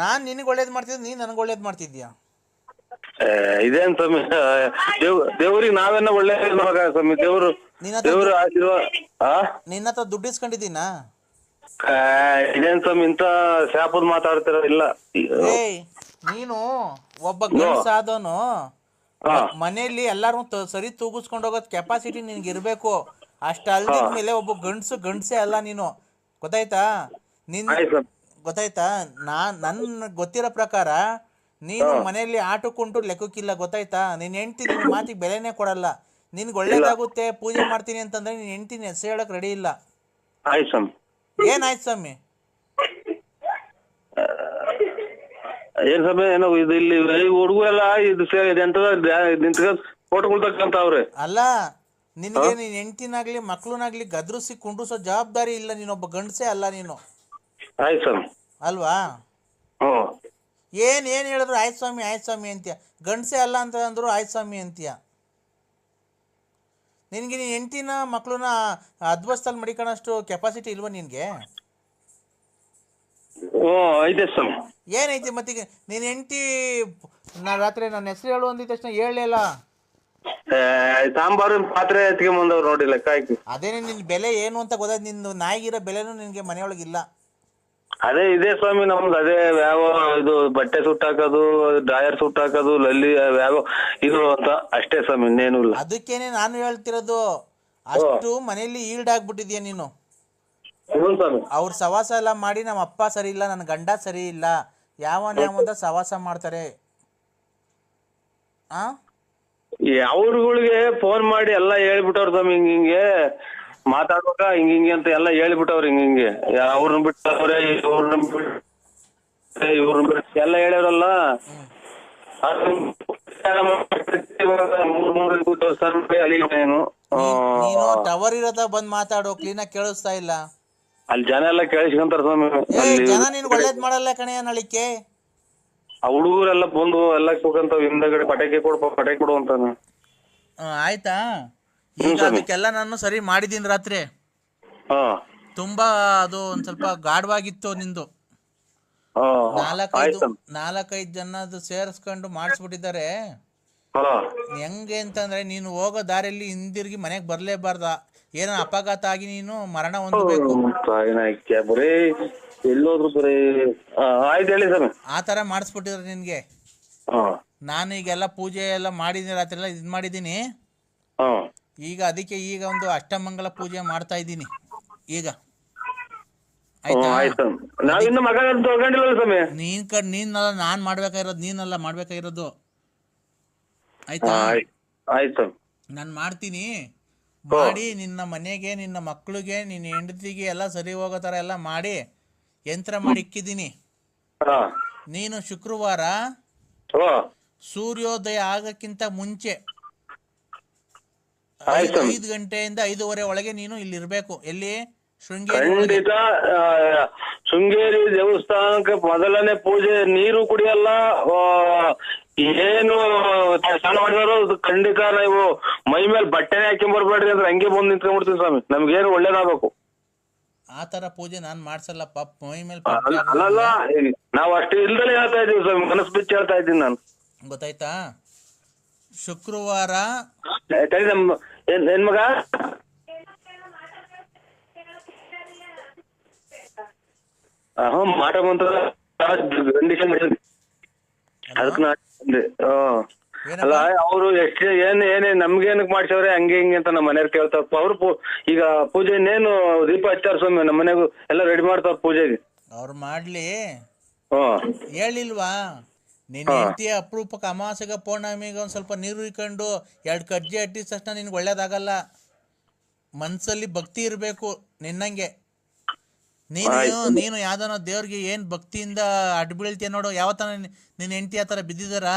ನಾನ್ ನಿನಗೆ ಒಳ್ಳೇದ್ ಮಾಡ್ತಿದ್ದೆ ನೀನ್ ನನಗೆ ಒಳ್ಳೇದ್ ಮಾಡ್ತಿದ್ಯಾ ಏ, ಇದೇನ್ ಸ್ವಾಮಿ? ದೇವ್ ದೇವ್ರಿಗೆ ನಾವೇನ ಒಳ್ಳೆ ಮಗ ಸ್ವಾಮಿ. ದೇವ್ರು ನಿನ್ನ ಹತ್ರ ದೇವ್ರ ಆಶೀರ್ವಾದ ಆ? ನಿನ್ನ ಹತ್ರ ದುಡ್ಡು ಇಸ್ಕೊಂಡಿದ್ದೀನಾ? ಆ, ಇದೇನ್ ಸ್ವಾಮಿ ಇಂತ ಶಾಪದ್ ಮಾತಾಡ್ತಿರ ಇಲ್ಲ. ಏಯ್ ನೀನು ಒಬ್ಬ ಗಂಡಸಾದವನು ಹಾ. ಮನೆಯಲ್ಲಿ ಎಲ್ಲಾರು ಸರಿ ತೂಗಿಸ್ಕೊಂಡು ಹೋಗೋದ್ ಕೆಪಾಸಿಟಿ ನಿನ್ಗೆ ಇರ್ಬೇಕು. ಅಷ್ಟ ಅಲ್ದಿದ್ಮೇಲೆ ಒಬ್ಬ ಗಂಡ್ಸು ಗಂಡ್ಸೇ ಅಲ್ಲ ನೀನು. ಗೊತ್ತಾಯ್ತಾ? ನಿನ್ ಆಯ್ತು ಸ್ವಾಮಿ. ಗೊತ್ತಾಯ್ತಾ? ನಾ ನನ್ ಗೊತ್ತಿರೋ ಪ್ರಕಾರ ನೀನು ಮನೆಯಲ್ಲಿ ಆಟಕ್ಕುಂಟು ಲೆಕ್ಕಕ್ಕಿಲ್ಲ ಗೊತ್ತಾಯ್ತಾ? ನಿನ್ ಹೆಂಡ್ತಿ ನಿನ್ ಮಾತಿಗೆ ಬೆಲೆನೇ ಕೊಡಲ್ಲ. ನಿನ್ಗೆ ಒಳ್ಳೇದಾಗುತ್ತೆ ಪೂಜೆ ಮಾಡ್ತೀನಿ ಅಂತಂದ್ರೆ ನೀನ್ ಹೆಂಡ್ತಿನ ಹೆಸರು ಹೇಳಕ್ ರೆಡಿ ಇಲ್ಲ. ಆಯ್ತು ಸ್ವಾಮಿ. ಏನಾಯ್ತು ಸ್ವಾಮಿ? ಏನ್ ಸ್ವಾಮಿ ಏನೋ ಇದು ಇಲ್ಲಿ ಹುಡುಗರೆಲ್ಲ ಇದು ಸೇ ಎಂತದ? ನಿಂತ್ಕೊಂಡ್ ಫೋಟೋಗಳು ತಕ್ಕಂತಾವ್ರೆ ಅಲ್ಲ ನಿನಗೆ ನಿನ್ ಹೆಂಡ್ತಿನಾಗ್ಲಿ ಮಕ್ಳನಾಗ್ಲಿ ಗದ್ರಿಸಿ ಕುಂಡ್ರಿಸೋ ಜವಾಬ್ದಾರಿ ಇಲ್ಲ ನೀನೊಬ್ಬ ಗಂಡಸೇ ಅಲ್ಲ ನೀನು. ಆಯ್ತು ಸ್ವಾಮಿ. ಅಲ್ವಾ? ಹ್ಮ್. ಏನ್ ಏನ್ ಹೇಳಿದ್ರು? ಆಯ್ತು ಸ್ವಾಮಿ ಆಯ್ತು ಸ್ವಾಮಿ ಅಂತೀಯ. ಗಂಡಸೆ ಅಲ್ಲ ಅಂತ ಅಂದ್ರು ಆಯ್ತು ಸ್ವಾಮಿ ಅಂತೀಯ. ನಿನಗೆ ನೀನ್ ಹೆಂಡ್ತಿನ ಮಕ್ಕಳನ್ನ ಅದ್ವಸ್ತಲ್ಲಿ ಮಡಿಕೊಳ್ಳೋಷ್ಟು ಕೆಪಾಸಿಟಿ ಇಲ್ವಾ ನಿನಗೆ? ಓ ಸ್ವಾಮಿ. ಏನೈತಿ ಮತ್ತೀಗ? ನೀನ್ ಹೆಂಡ್ತಿ ನಾ ರಾತ್ರಿ ನನ್ನ ಹೆಸರು ಹೇಳು ಅಂದಿದ ತಕ್ಷಣ ಹೇಳಲಿಲ್ಲ ಏ, ಸಾಂಬಾರು ಪಾತ್ರೆ ಎತ್ಕೊಂಬಂದವ್ರು ನೋಡಿ ಲೆಕ್ಕ ಹಾಕಿ ಅದೇನೇ ನಿನ್ನ ಬೆಲೆ ಏನು ಅಂತ ಗೊತ್ತಾಯ್ತು ನಿನ್ನ ನಾಯಿಗಿರೋ ಬೆಲೆನೂ ನಿನಗೆ ಮನೆಯೊಳಗಿಲ್ಲ ಅದೇ ಇದೆ ಸ್ವಾಮಿ ನಮ್ದು ಅದೇ ಯಾವ ಇದು ಬಟ್ಟೆ ಸುಟ್ಟಾಕೋದು ಡ್ರಾಯರ್ ಸುಟ್ಟಾಕೋದು ಲಲ್ಲಿ ಯಾವ ಇದು ಅಂತ. ಅಷ್ಟೇ ಸ್ವಾಮಿ ಇನ್ನೇನು ಇಲ್ಲ. ಅದಕ್ಕೇನೆ ನಾನು ಹೇಳ್ತಿರೋದು ಅಷ್ಟು ಮನೆಯಲ್ಲಿ ಈಲ್ಡ್ ಆಗ್ಬಿಟ್ಟಿದ್ಯಾ ನೀನು? ಹ್ಞೂ ಸ್ವಾಮಿ. ಅವ್ರ ಸವಾಸ ಎಲ್ಲ ಮಾಡಿ ನಮ್ಮ ಅಪ್ಪ ಸರಿ ಇಲ್ಲ ನನ್ನ ಗಂಡ ಸರಿ ಇಲ್ಲ ಯಾವ ನ್ಯಾಮದ ಸವಾಸ ಮಾಡ್ತಾರೆ. ಆ? ಅವ್ರುಗಳಿಗೆ ಫೋನ್ ಮಾಡಿ ಎಲ್ಲ ಹೇಳ್ಬಿಟ್ಟವ್ರ ಸ್ವಾಮಿ ಹಿಂಗ್ ಹಿಂಗೆ. ಮಾತಾಡ್ಬೇಕ ಹಿಂಗ ಹಿಂಗೆ ಅಂತ ಎಲ್ಲ ಹೇಳ್ಬಿಟ್ಟವ್ರಿ ಹಿಂಗ ಹಿಂಗೆ. ಅವ್ರನ್ನ ಬಿಟ್ಟವ್ರೆ ಇವ್ರನ್ನ ಬಿಟ್ಟು ಇವ್ರನ್ನ ಬಿಟ್ಟು ಎಲ್ಲ ಹೇಳ್ಯಾರಲ್ಲ ನೀನು ಟವರ್ ಇರೋದ ಬಂದ್ ಮಾತಾಡೋ ಕ್ಲೀನಾಗಿ ಕೇಳಿಸ್ತಾ ಇಲ್ಲ. ಅಲ್ಲಿ ಜನ ಎಲ್ಲ ಕೇಳಿಸ್ಕೊಂತಾರ ಸ್ವಾಮಿ. ಜನ ನೀನ್ ಒಳ್ಳೇದ್ ಮಾಡಲ್ಲ ಕಣೆ ನಳಿಕೆ ಆ ಹುಡುಗರೆಲ್ಲ ಬಂದು ಎಲ್ಲ ಕೂಕಂತಾವ್ ಹಿಂದಗಡೆ ಪಟಾಕಿ ಕೊಡು ಪಟಾಕಿ ಕೊಡು ಅಂತಾನ. ಆಯ್ತಾ? ಈಗ ಅದಕ್ಕೆಲ್ಲ ನಾನು ಸರಿ ಮಾಡಿದ್ದೀನಿ ರಾತ್ರಿ. ಹಾ. ತುಂಬಾ ಅದು ಒಂದ್ ಸ್ವಲ್ಪ ಗಾಢವಾಗಿತ್ತು ನಿಂದು. ಹಾ ನಾಲ್ಕೈದು ಆಯ್ತು ನಾಲ್ಕೈದು ಜನದ್ದು ಸೇರಿಸ್ಕೊಂಡು ಮಾಡಿಸ್ಬಿಟ್ಟಿದ್ದಾರೆ. ಹಾ. ಹೆಂಗೆ ಅಂತಂದ್ರೆ ನೀನು ಹೋಗೋ ದಾರಿಯಲ್ಲಿ ಹಿಂದಿರುಗಿ ಮನೆಗೆ ಬರ್ಲೇಬಾರ್ದ. ಏನೋ ಅಪಘಾತ ಆಗಿ ನೀನು ಮರಣ ಹೊಂದಬೇಕು. ತಾಯಿನಾಯ್ಕೆ ಬರೀ ಎಲ್ಲೋದ್ರು ಬರೀ ಆ, ಆಯ್ತು ಹೇಳಿ ಸರ್ ಆ ಥರ ಮಾಡಿಸ್ಬಿಟ್ಟಿದ್ರೆ ನಿನ್ಗೆ. ಹಾ. ನಾನು ಈಗೆಲ್ಲ ಪೂಜೆ ಎಲ್ಲ ಮಾಡಿದ್ದೀನಿ ರಾತ್ರಿ ಎಲ್ಲ ಇದ್ ಮಾಡಿದ್ದೀನಿ. ಹಾ. ಈಗ ಅದಕ್ಕೆ ಈಗ ಒಂದು ಅಷ್ಟಮಂಗಲ ಪೂಜೆ ಮಾಡ್ತಾ ಇದ್ದೀನಿ. ಈಗ. ಆಯ್ತಾ? ನೀನ್ ಕಡ್ ನೀನಲ್ಲ ನಾನ್ ಮಾಡ್ಬೇಕಾಗಿರೋದು ನೀನಲ್ಲ ಮಾಡ್ಬೇಕಾಗಿರೋದು. ಆಯ್ತಾ? ನಾನು ಮಾಡ್ತೀನಿ. ಮಾಡಿ ನಿನ್ನ ಮನೆಗೆ ನಿನ್ನ ಮಕ್ಕಳಿಗೆ ನಿನ್ನ ಹೆಂಡತಿಗೆ ಎಲ್ಲ ಸರಿ ಹೋಗೋ ತರ ಎಲ್ಲ ಮಾಡಿ ಯಂತ್ರ ಮಾಡಿ ಇಕ್ಕಿದ್ದೀನಿ. ನೀನು ಶುಕ್ರವಾರ ಸೂರ್ಯೋದಯ ಆಗಕ್ಕಿಂತ ಮುಂಚೆ. ಐದು ಗಂಟೆಯಿಂದ ಐದೂವರೆ ಒಳಗೆ ನೀನು ಇಲ್ಲಿ ಇರಬೇಕು ಎಲ್ಲಿ? ಶೃಂಗೇರಿ ಒಳಗೆ. ಖಂಡಿತ ಆ, ಶೃಂಗೇರಿ ದೇವಸ್ಥಾನಕ್ಕೆ ಮೊದಲನೇ ಪೂಜೆ ನೀರು ಕುಡಿಯಲ್ಲ ಆ, ಏನು ಸ್ನಾನ ಮಾಡಿದವರು ಅದು ಖಂಡಿತ ನೀವು ಮೈ ಮೇಲೆ ಬಟ್ಟೆನೆ ಹಾಕೊಂಡ್ ಬರ್ಬೇಡ್ರಿ ಅಂದ್ರೆ ಹಂಗೆ ಬಂದು ನಿಂತ್ಕೊಂಡ್ಬಿಡ್ತೀನಿ ಸ್ವಾಮಿ. ನಮ್ಗೇನು ಒಳ್ಳೇದಾಗಬೇಕು. ಆ ತರ ಪೂಜೆ ನಾನ್ ಮಾಡ್ಸಲ್ಲ ಪಾಪ ಮೈ ಮೇಲೆ ಅಲ್ಲ ಅಲ್ಲಲ್ಲ ನಾವು ಅಷ್ಟು ಇಲ್ದಲೇ ಹೇಳ್ತಾ ಇದೀವಿ ಸ್ವಾಮಿ ಮನಸ್ ಬಿಚ್ಚಿ ಹೇಳ್ತಾ ಇದ್ದೀನಿ ನಾನು. ಗೊತ್ತಾಯ್ತಾ? ಶುಕ್ರವಾರ? ತಡಿ ನಮ್ಮ ಏನ್ ಹ್ಞೂ ಮಾಟ ಕಂಡೀಷನ್ ಅದಕ್ಕೆ ನಾ. ಅಲ್ಲ ಅವರು ಎಷ್ಟು ಏನ್ ಏನೇ ನಮ್ಗೇನಕ್ ಮಾಡ್ಸವ್ರೆ ಹಂಗೆ ಹಿಂಗೆ ಅಂತ ನಮ್ಮ ಮನೆಯವ್ರು ಕೇಳ್ತಾರಪ್ಪ. ಅವ್ರು ಈಗ ಪೂಜೆ ಇನ್ನೇನು ದೀಪ ಹಚ್ಚಾರ ಸ್ವಾಮಿ ನಮ್ಮ ಮನೆಗೂ ಎಲ್ಲ ರೆಡಿ ಮಾಡ್ತಾರ ಪೂಜೆಗೆ. ಅವ್ರು ಮಾಡ್ಲಿ. ಹ್ಮ್ ಹೇಳಿಲ್ವಾ? ನಿನ್ನ ಹೆಂಡತಿ ಅಪರೂಪಕ್ಕೆ ಅಮಾಸೆಗೆ ಪೌರ್ಣಮಿಗೆ ಒಂದು ಸ್ವಲ್ಪ ನೀರು ಇಕ್ಕೊಂಡು ಎರಡು ಕಜ್ಜಿ ಅಟ್ಟಿದ ತಕ್ಷಣ ನಿನ್ಗೆ ಒಳ್ಳೇದಾಗಲ್ಲ. ಮನಸ್ಸಲ್ಲಿ ಭಕ್ತಿ ಇರಬೇಕು ನಿನ್ನಂಗೆ. ನೀನು ನೀನು ಯಾವ್ದಾನ ದೇವ್ರಿಗೆ ಏನು ಭಕ್ತಿಯಿಂದ ಅಡ್ಡ ಬೀಳ್ತೀಯ ನೋಡು. ಯಾವತ್ತಾನ ನಿನ್ನ ಹೆಂಡತಿ ಆ ಥರ ಬಿದ್ದಿದ್ದಾರಾ?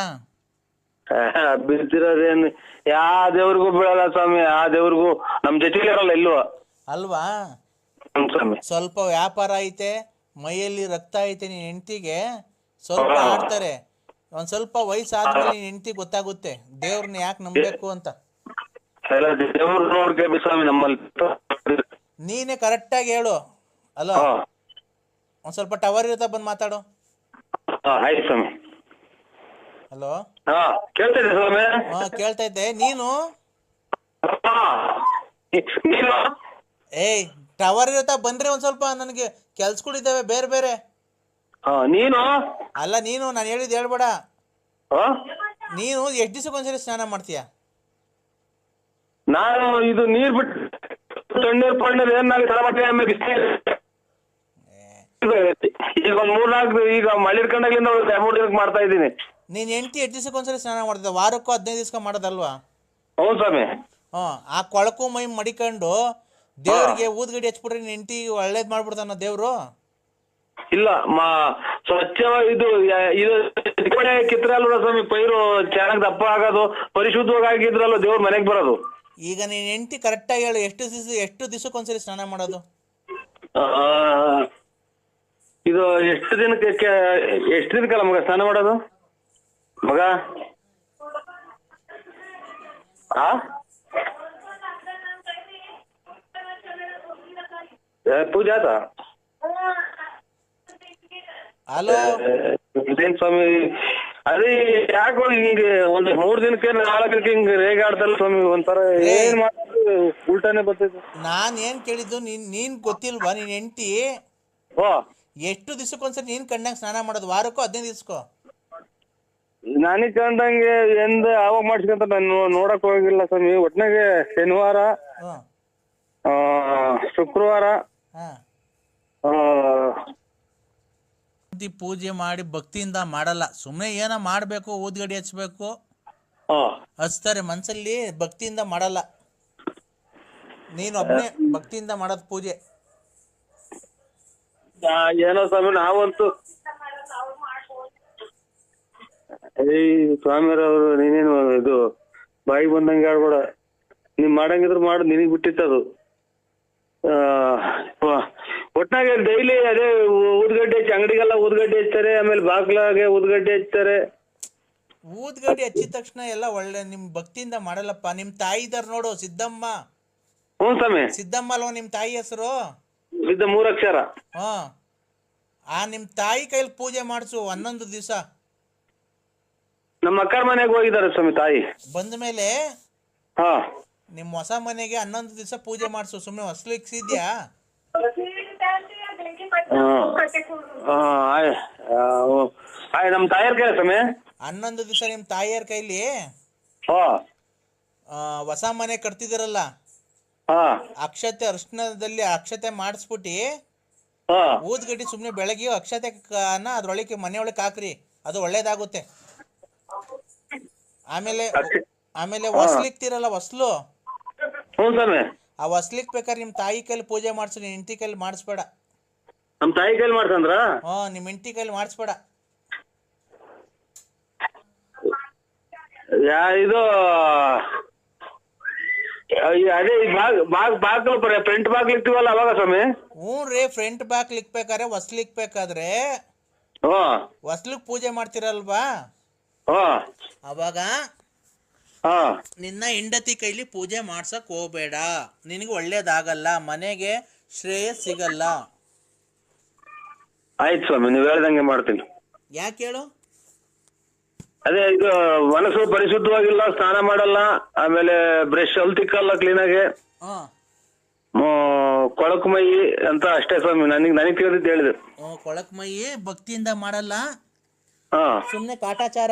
ಬಿದ್ದಿರೋದೇನು? ಯಾವ ದೇವ್ರಿಗೂ ಬೀಳಲ್ಲ ಸ್ವಾಮಿ. ಆ ದೇವ್ರಿಗೂ ನಮ್ ಜೊತೆಲಿ ಇರಲ್ಲ ಅಲ್ವಾ? ಹ್ಮ್ ಸ್ವಾಮಿ. ಸ್ವಲ್ಪ ವ್ಯಾಪಾರ ಐತೆ ಮೈಯಲ್ಲಿ ರಕ್ತ ಐತೆ ನಿನ್ನ ಹೆಂಡತಿಗೆ. ಸ್ವಲ್ಪ ಆಡ್ತಾರೆ. ಒಂದು ಸ್ವಲ್ಪ ವಯಸ್ಸಾದ್ಮೇಲೆ ಹೆಂಡತಿ ಗೊತ್ತಾಗುತ್ತೆ. ದೇವ್ರನ್ನ ಯಾಕೆ ನಂಬಬೇಕು ಅಂತ. ನೀನೆ ಕರೆಕ್ಟ್ ಆಗಿ ಸ್ವಾಮಿ ನಮ್ಮಲ್ಲಿ. ನೀನೇ ಕರೆಕ್ಟಾಗಿ ಹೇಳು. ಅಲೋ? ಒಂದ್ ಸ್ವಲ್ಪ ಟವರ್ ಇರುತ್ತಾ ಬಂದ್ ಮಾತಾಡು. ಹಾ ಆಯ್ತು ಸ್ವಾಮಿ. ಹಲೋ? ಹಾ ಕೇಳ್ತಿದ್ದೆ ಸ್ವಾಮಿ? ಹಾ ಕೇಳ್ತಾ ಇದ್ದೆ. ನೀನು? ನೀನು? ಏಯ್ ಟವರ್ ಇರುತ್ತಾ ಬಂದ್ರೆ ಒಂದ್ ಸ್ವಲ್ಪ ನನಗೆ ಕೆಲ್ಸಗಳಿದ್ದಾವೆ ಬೇರೆ ಬೇರೆ. ಹಾ ನೀನು? ಅಲ್ಲ ನೀನು ನಾನು ಹೇಳಿದ್ ಹೇಳ್ಬೇಡ. ಹಾ ನೀನು ಎಷ್ಟು ದಿವಸಕ್ಕೊಂದ್ಸರಿ ಸ್ನಾನ ಮಾಡ್ತೀಯ? ನಾನು ಇದು ನೀರ್ ಬಿಟ್ಟು ತಣ್ಣೀರ್ ಪಣ್ಣೀರ್ ಏನಾಗಿ ತಡ ಮಾಡ್ತೀನಿ ಆಮೇಲೆ ಬಿಸ್ನೀರ್ ಈಗ ಒಂದ್ ಮೂರ್ನಾಲ್ಕು ಈಗ ಮಳೆ ದಿನಕ್ಕೆ ಮಾಡ್ತಾ ಇದ್ದೀನಿ. ನೀನ್ ಹೆಂಡತಿ ಎಷ್ಟು ದಿವಸಕ್ಕೊಂದ್ಸರಿ ಸ್ನಾನ ಮಾಡ್ತಿದ್ದ? ವಾರಕ್ಕೂ ಹದಿನೈದು ದಿವಸ ಮಾಡೋದಲ್ವಾ? ಹೌದು ಸ್ವಾಮಿ. ಹ್ಞೂ ಆ ಕೊಳಕು ಮೈ ಮಡಿಕೊಂಡು ದೇವ್ರಿಗೆ ಊದ್ಗಡಿ ಹಚ್ಬಿಟ್ರೆ ನಿನ್ ಹೆಂಡ್ತಿ ಒಳ್ಳೇದ್ ಮಾಡ್ಬಿಡ್ತಾನ ದೇವ್ರು? ಇಲ್ಲ ಮಾ ಸ್ವಚ್ಛ ಇದು ಇದು ಕಡೆ ಕಿತ್ರಲ್ವ ಸ್ವಾಮಿ ಪೈರು ಚೆನ್ನಾಗಿ ದಪ್ಪ ಆಗೋದು ಪರಿಶುದ್ಧವಾಗಿ ಆಗಿದ್ರಲ್ಲ ದೇವ್ರ ಮನೆಗೆ ಬರೋದು? ಈಗ ನೀನ್ ಹೆಂಡತಿ ಕರೆಕ್ಟಾಗಿ ಹೇಳು ಎಷ್ಟು ದಿವಸ ಎಷ್ಟು ದಿವಸಕ್ಕೊಂದ್ಸರಿ ಸ್ನಾನ ಮಾಡೋದು? ಇದು ಎಷ್ಟು ದಿನಕ್ಕೆ ಎಷ್ಟು ದಿನಕ್ಕಲ್ಲ ಮಗ ಸ್ನಾನ ಮಾಡೋದು? ಮಗ? ಆ? ಪೂಜಾ ಆತ ಹಲೋ? ಇದೇನ್ ಸ್ವಾಮಿ ಅದೇ ಯಾಕೋ ಹಿಂಗೆ ಒಂದ್ ಮೂರ್ ದಿನಕ್ಕೆ ನಾಲ್ಕು ಹಿಂಗ್ ರೇಗಾಡ್ತಲ್ಲ ಸ್ವಾಮಿ ಒಂಥರ ಏನ್ ಮಾಡಿದ್ರು ಉಲ್ಟಾನೆ ಬರ್ತೈತೆ ನಾನ್ ಏನ್ ಕೇಳಿದ್ದು ನೀನ್ ನೀನ್ ಗೊತ್ತಿಲ್ವಾ ನೀನ್ ಎಂಟಿ ಓ ಎಷ್ಟು ದಿವಸಕ್ಕೊಂದ್ಸರಿ ನೀನ್ ಕಣ್ಣಾಗ ಸ್ನಾನ ಮಾಡೋದು ವಾರಕ್ಕೂ ಹದಿನೈದು ದಿವಸಕ್ಕೋ? ನನಗ್ ಕಂಡಂಗೆ ಎಂದ ಅವಾಗ ಮಾಡ್ಸ್ಕೊಂತ ನಾನು ನೋಡಕ್ ಹೋಗಿಲ್ಲ ಸ್ವಾಮಿ ಒಟ್ನಾಗೆ ಶನಿವಾರ ಹ್ಮ್ ಆ, ಶುಕ್ರವಾರ ಹಾ ಆ, ಹೆಂಡ್ತಿ ಪೂಜೆ ಮಾಡಿ ಭಕ್ತಿಯಿಂದ ಮಾಡಲ್ಲ. ಸುಮ್ಮನೆ ಏನೋ ಮಾಡಬೇಕು ಊದ್ಗಡಿ ಹಚ್ಬೇಕು? ಹಚ್ತಾರೆ ಮನ್ಸಲ್ಲಿ ಭಕ್ತಿಯಿಂದ ಮಾಡಲ್ಲ. ನೀನು ಒಬ್ಬನೇ ಭಕ್ತಿಯಿಂದ ಮಾಡೋದು ಪೂಜೆ. ಏನೋ ಸ್ವಾಮಿ ನಾವಂತೂ. ಏಯ್ ಸ್ವಾಮಿರವರು ನೀನೇನು ಇದು ಬಾಯಿ ಬಂದಂಗೆ ಆಡ್ಬೇಡ ನೀನ್ ಮಾಡಂಗಿದ್ರು ಮಾಡು ನಿನಗ್ ಬಿಟ್ಟಿತ್ತದು ಒಟ್ನಾಗೆ ಡೈಲಿ ಅದೇ ಊದ್ಗಡ್ಡೆ ಹಚ್ಚಿ ಅಂಗಡಿಗೆಲ್ಲ ಊದ್ಗಡ್ಡೆ ಹಚ್ತಾರೆ ಆಮೇಲೆ ಬಾಗ್ಲಾಗೆ ಊದ್ಗಡ್ಡೆ ಹಚ್ತಾರೆ. ಊದ್ಗಡ್ಡೆ ಹಚ್ಚಿದ ತಕ್ಷಣ ಎಲ್ಲ ಒಳ್ಳೆ ನಿಮ್ ಭಕ್ತಿಯಿಂದ ಮಾಡಲ್ಲಪ್ಪ. ನಿಮ್ ತಾಯಿ ಇದಾರ ನೋಡು ಸಿದ್ದಮ್ಮ. ಹ್ಮ್ ಸ್ವಾಮಿ. ಸಿದ್ದಮ್ಮ ಅಲ್ವ ನಿಮ್ ತಾಯಿ ಹೆಸರು? ಇದ್ದ ಮೂರಕ್ಷರ. ಹಾ. ಆ ನಿಮ್ ತಾಯಿ ಕೈಲಿ ಪೂಜೆ ಮಾಡಿಸು ಹನ್ನೊಂದು ದಿವಸ. ನಮ್ಮ ಅಕ್ಕರ ಮನೆಗೆ ಹೋಗಿದ್ದಾರೆ ಸ್ವಾಮಿ ತಾಯಿ. ಬಂದ ಮೇಲೆ ಹಾ. ನಿಮ್ ಹೊಸ ಮನೆಗೆ ಹನ್ನೊಂದು ದಿವಸ ಪೂಜೆ ಮಾಡಿಸು. ಸುಮ್ಮನೆ ಹೊಸ್ಲಿಕ್ಸಿದ್ಯಾ ಆಯ್ ನಮ್ಮ ಕೈ ಸ್ವಾಮಿ. ಹನ್ನೊಂದು ದಿವಸ ನಿಮ್ ತಾಯಿಯರ ಕೈಲಿ ಆ, ಹೊಸ ಮನೆ ಕಟ್ತಿದಿರಲ್ಲ? ಅಕ್ಷತೆ ಅರ್ಶನದಲ್ಲಿ ಅಕ್ಷತೆ ಮಾಡಿಸ್ಬಿಟ್ಟು ಊದ್ಗಡ್ಡಿ ಸುಮ್ಮನೆ ಬೆಳಗ್ಗೆ ಅಕ್ಷತೆ ಅನ್ನ ಅದ್ರೊಳಗೆ ಮನೆ ಒಳಗೆ ಹಾಕ್ರಿ. ಅದು ಒಳ್ಳೇದಾಗುತ್ತೆ. ಆಮೇಲೆ ಅಕ್ಷ- ಆಮೇಲೆ ಹೊಸ್ಲಿಕ್ತಿರಲ್ಲ ಹೊಸ್ಲು? ಹ್ಞೂ ಸ್ವಾಮಿ. ಆ ಹೊಸ್ಲಿಕ್ ಬೇಕಾದ್ರೆ ನಿಮ್ಮ ತಾಯಿ ಕೈಲಿ ಪೂಜೆ ಮಾಡಿಸು ನಿನ್ನ ಹೆಂಡತಿ ಕೈಲಿ ಮಾಡಿಸ್ಬೇಡ. ನಮ್ಮ ತಾಯಿ ಕೈಲಿ ಮಾಡ್ಸಂದ್ರ? ಹ್ಞೂ ನಿಮ್ಮ ಹೆಂಡತಿ ಕೈಲಿ ಮಾಡಿಸ್ಬೇಡ. ಯಾ ಇದು ಅದೇ ಬಾಗ್ ಬಾಗ್ ಬಾಗ್ಲು ಫ್ರಂಟ್ ಬಾಗ್ ಇರ್ತೀವಲ್ಲ ಅವಾಗ ಸ್ವಾಮಿ? ಹ್ಞೂ ರೀ ಫ್ರಂಟ್ ಬ್ಯಾಕ್ ಲಿಕ್ಬೇಕಾದ್ರೆ ಹೊಸ್ಲಿಕ್ ಬೇಕಾದ್ರೆ. ಹ್ಞೂ. ಹೊಸ್ಲಿಕ್ ಪೂಜೆ ಮಾಡ್ತಿರಲ್ವಾ? ಹ್ಞೂ. ಅವಾಗ ನಿನ್ನ ಹೆಂಡತಿ ಕೈಲಿ ಪೂಜೆ ಮಾಡ್ಸಕ್ ಹೋಗ್ಬೇಡ. ನಿನಗೆ ಒಳ್ಳೇದಾಗಲ್ಲ ಮನೆಗೆ ಶ್ರೇಯ ಸಿಗಲ್ಲ. ಆಯ್ತು ಸ್ವಾಮಿ ನೀವು ಹೇಳ್ದಂಗೆ ಮಾಡ್ತೀನಿ. ಯಾಕೆ ಹೇಳು? ಅದೇ ಇದು ಮನಸ್ಸು ಪರಿಶುದ್ಧವಾಗಿಲ್ಲ ಸ್ನಾನ ಮಾಡಲ್ಲ ಆಮೇಲೆ ಬ್ರಷ್ ಅಲ್ಲಿ ತಿಕ್ಕಲ್ಲ ಕ್ಲೀನಾಗಿ ಹಾ. ಕೊಳಕು ಮೈ ಅಂತ ಅಷ್ಟೇ ಸ್ವಾಮಿ ನನಗೆ ನನಗೆ ತಿಳಿದಿದ್ದು ಹೇಳಿದ್ರು ಕೊಳಕ್ ಮೈ ಭಕ್ತಿಯಿಂದ ಮಾಡಲ್ಲ? ಹಾ. ಸುಮ್ಮನೆ ಕಾಟಾಚಾರ